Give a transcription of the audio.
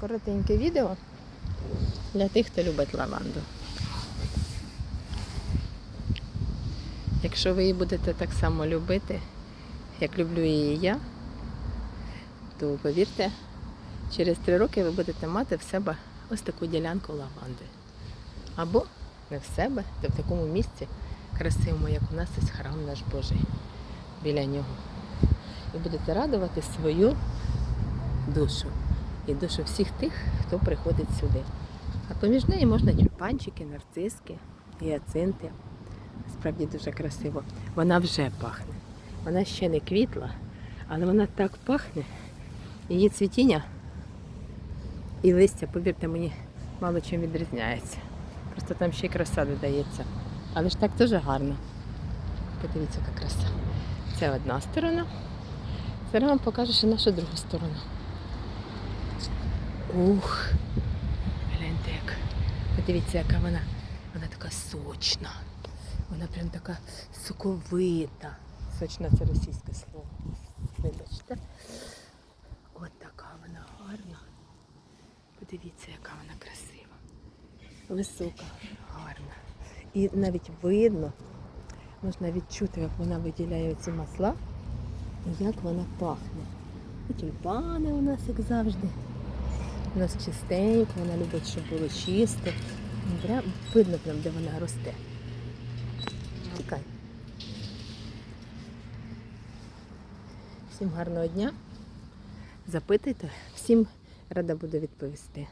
коротеньке відео для тих, хто любить лаванду. Якщо ви її будете так само любити, як люблю її я, то повірте, через три роки ви будете мати в себе ось таку ділянку лаванди. Або не в себе, то в такому місці красивому, як у нас ось храм наш Божий біля нього. І будете радувати свою душу і душу всіх тих, хто приходить сюди. А поміж неї можна тюльпанчики, нарциски, гіацинти. Справді дуже красиво. Вона вже пахне. Вона ще не квітла, але вона так пахне. Її цвітіння і листя, повірте мені, мало чим відрізняється. Просто там ще й краса додається. Але ж так дуже гарно. Подивіться, яка краса. Це одна сторона. Зараз вам покажу ще нашу другу сторону. Ух, гляньте. Подивіться, яка вона. Вона така сочна. Вона прям така соковита. Сочна це російське слово. Вибачте. От така вона гарна. Подивіться, яка вона красива. Висока, гарна. І навіть видно, можна відчути, як вона виділяє ці масла і як вона пахне. І тюльпани у нас, як завжди. У нас чистенько, вона любить, щоб було чисто. Прям видно, прям, де вона росте. Тікай. Всім гарного дня. Запитайте, всім рада буду відповісти.